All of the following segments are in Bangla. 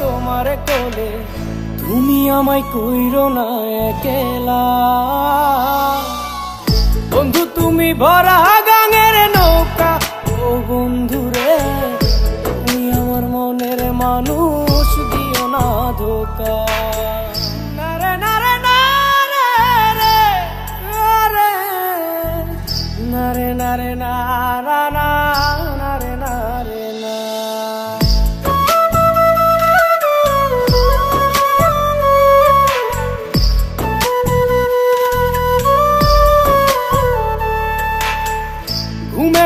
তোমার কোলে, তুমি আমায় কইরো না একলা। বন্ধু, তুমি ভরা গাঙের নৌকা। ও বন্ধু রে, তুমি আমার মনের মানুষ, দিও না ধোকা। নারে নারে না না না নারে নারে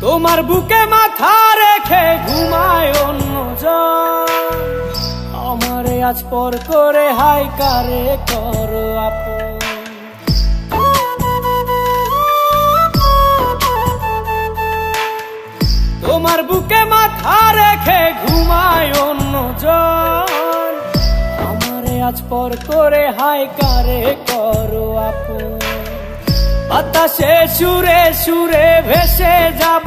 তোমার বুকে মাথা রেখে ঘুমায় অন্য আমারে আজ পর করে হাই কারে করো তোমার বুকে মাথা রেখে ঘুমায় অন্য আমারে আজ পর করে হাই কারে করো আপন। বাতাসে সুরে সুরে ভেসে যাব